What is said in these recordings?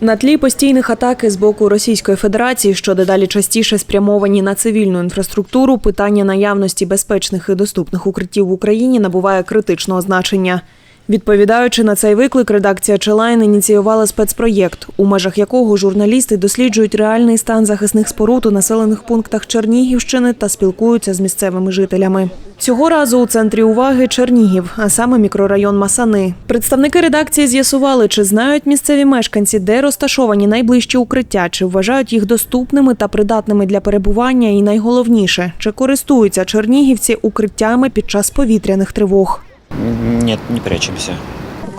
На тлі постійних атак з боку Російської Федерації, що дедалі частіше спрямовані на цивільну інфраструктуру, питання наявності безпечних і доступних укриттів в Україні набуває критичного значення. Відповідаючи на цей виклик, редакція Челайн ініціювала спецпроєкт, у межах якого журналісти досліджують реальний стан захисних споруд у населених пунктах Чернігівщини та спілкуються з місцевими жителями. Цього разу у центрі уваги Чернігів, а саме мікрорайон Масани. Представники редакції з'ясували, чи знають місцеві мешканці, де розташовані найближчі укриття, чи вважають їх доступними та придатними для перебування, і найголовніше, чи користуються чернігівці укриттями під час повітряних тривог. Нет, не прячемся.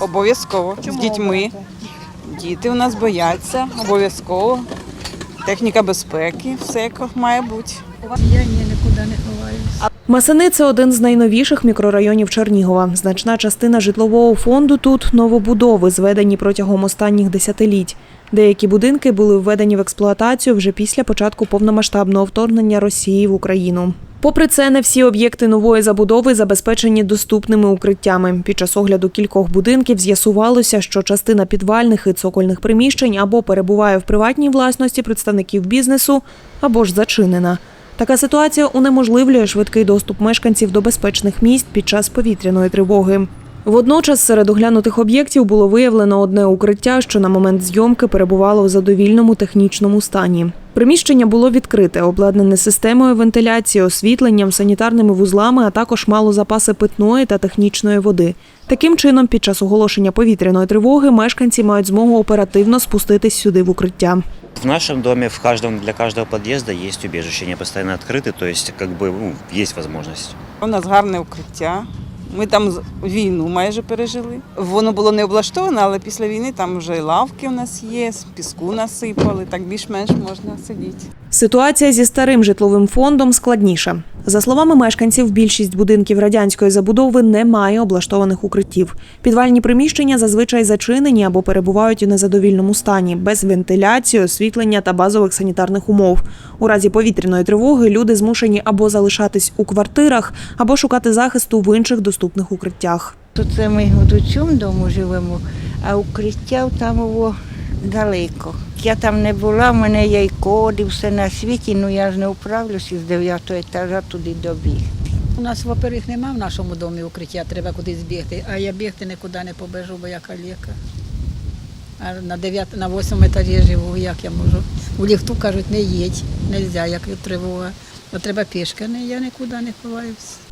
Обов'язково з дітьми. Діти у нас бояться, обов'язково. Техніка безпеки, все як має бути. Я ні, нікуди не ховаюся. Масани це один з найновіших мікрорайонів Чернігова. Значна частина житлового фонду тут новобудови, зведені протягом останніх десятиліть. Деякі будинки були введені в експлуатацію вже після початку повномасштабного вторгнення Росії в Україну. Попри це, не всі об'єкти нової забудови забезпечені доступними укриттями. Під час огляду кількох будинків з'ясувалося, що частина підвальних і цокольних приміщень або перебуває в приватній власності представників бізнесу, або ж зачинена. Така ситуація унеможливлює швидкий доступ мешканців до безпечних місць під час повітряної тривоги. Водночас серед оглянутих об'єктів було виявлено одне укриття, що на момент зйомки перебувало в задовільному технічному стані. Приміщення було відкрите, обладнане системою вентиляції, освітленням, санітарними вузлами, а також мало запаси питної та технічної води. Таким чином, під час оголошення повітряної тривоги мешканці мають змогу оперативно спуститись сюди в укриття. В нашем доме в каждом, для каждого подъезда есть убежище, они постоянно открыты, то есть как бы ну, есть возможность. У нас гарне укриття. ми там війну майже пережили. Воно було не облаштоване, але після війни там вже і лавки у нас є, піску насипали, так більш-менш можна сидіти. Ситуація зі старим житловим фондом складніша. За словами мешканців, більшість будинків радянської забудови не має облаштованих укриттів. Підвальні приміщення зазвичай зачинені або перебувають у незадовільному стані, без вентиляції, освітлення та базових санітарних умов. У разі повітряної тривоги люди змушені або залишатись у квартирах, або шукати захисту в інших доступних укриттях. Тут це ми от у цьому дому живемо, а укриття там ово далеко. Я там не була, в мене є і код, і все на світі, ну я ж не управлюся з 9 етажа туди добіг. У нас, во-первых, немає в нашому домі укриття, треба кудись бігти. А я бігти нікуди не побежу, бо я каліка. А на 9, на 8 етажі живу, як я можу. У ліфту кажуть, не їдь, не можна, як тривога. То треба пішки, я нікуди не ховаюся.